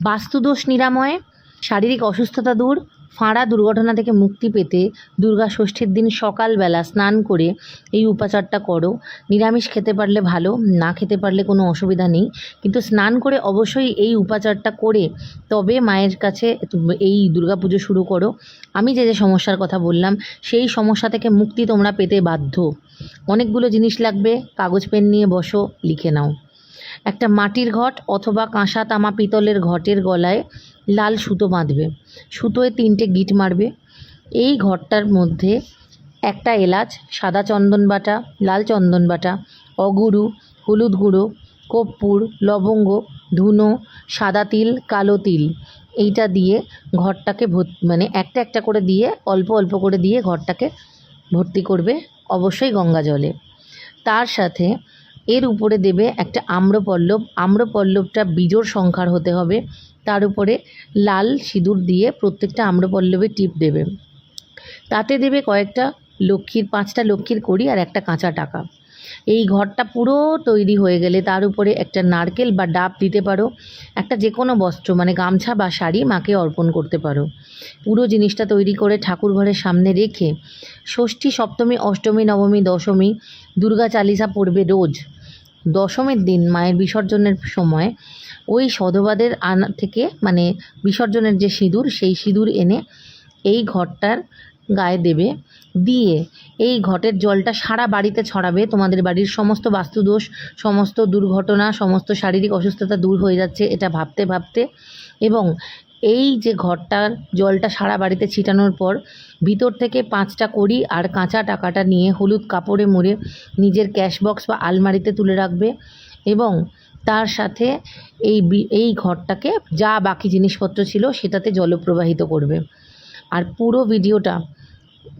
বাস্তুদোষ নিরাময়, শারীরিক অসুস্থতা দূর, ফাঁড়া দুর্ঘটনা থেকে মুক্তি পেতে দুর্গা ষষ্ঠীর দিন সকালবেলা স্নান করে এই উপাচারটা করো। নিরামিষ খেতে পারলে ভালো, না খেতে পারলে কোনো অসুবিধা নেই। কিন্তু স্নান করে অবশ্যই এই উপাচারটা করে তবে মায়ের কাছে এই পুজো শুরু করো। আমি যে যে সমস্যার কথা বললাম, সেই সমস্যা থেকে মুক্তি তোমরা পেতে বাধ্য। অনেকগুলো জিনিস লাগবে, কাগজ, পেন নিয়ে বসো, লিখে নাও। একটা মাটির ঘট অথবা কাঁসা তামা পিতলের ঘটের গলায় লাল সুতো বাঁধবে। সুতোয় তিনটে গিট মারবে। এই ঘরটার মধ্যে একটা এলাচ, সাদা চন্দন বাটা, লাল চন্দন বাটা, অগুরু, হলুদ গুঁড়ো, কর্পূর, লবঙ্গ, ধুনো, সাদা তিল, কালো তিল। এইটা দিয়ে ঘরটাকে মানে একটা একটা করে দিয়ে, অল্প অল্প করে দিয়ে ঘরটাকে ভর্তি করবে অবশ্যই গঙ্গা জলে। তার সাথে এর উপরে দেবে একটা আম্রপল্লব। আম্রপল্লবটা বিজোড় সংখ্যার হতে হবে। তার উপরে লাল সিঁদুর দিয়ে প্রত্যেকটা আম্রপল্লবে টিপ দেবে। তাতে দেবে কয়েকটা লক্ষ্মীর, পাঁচটা লক্ষ্মীর কড়ি আর একটা কাঁচা টাকা। এই ঘরটা পুরো তৈরি হয়ে গেলে তার উপরে একটা নারকেল বা ডাব দিতে পারো, একটা যে কোনো বস্ত্র মানে গামছা বা শাড়ি মাকে অর্পণ করতে পারো। পুরো জিনিসটা তৈরি করে ঠাকুর ঘরের সামনে রেখে ষষ্ঠী, সপ্তমী, অষ্টমী, নবমী, দশমী, দুর্গা চালিসা পড়বে রোজ। দশমীর দিন মায়ের বিসর্জনের সময় ওই সধবাদের আনা থেকে মানে বিসর্জনের যে সিঁদুর, সেই সিঁদুর এনে এই ঘরটার গায়ে দেবে, দিয়ে এই ঘটের জলটা সারা বাড়িতে ছড়াবে। তোমাদের বাড়ির সমস্ত বাস্তুদোষ, সমস্ত দুর্ঘটনা, সমস্ত শারীরিক অসুস্থতা দূর হয়ে যাচ্ছে, এটা ভাবতে ভাবতে। এবং এই যে ঘরটার জলটা সারা বাড়িতে ছিটানোর পর ভিতর থেকে পাঁচটা কড়ি আর কাঁচা টাকাটা নিয়ে হলুদ কাপড়ে মুড়ে নিজের ক্যাশ বক্স বা আলমারিতে তুলে রাখবে এবং তার সাথে এই এই ঘরটাকে যা বাকি জিনিসপত্র ছিল সেটাতে জলপ্রবাহিত করবে। আর পুরো ভিডিওটা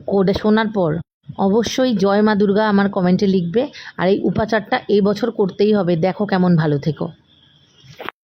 ওটা শোনার পর অবশ্যই জয় মা দুর্গা আমার কমেন্টে লিখবে। আর এই উপাচারটা এই বছর করতেই হবে। দেখো কেমন ভালো থেকো।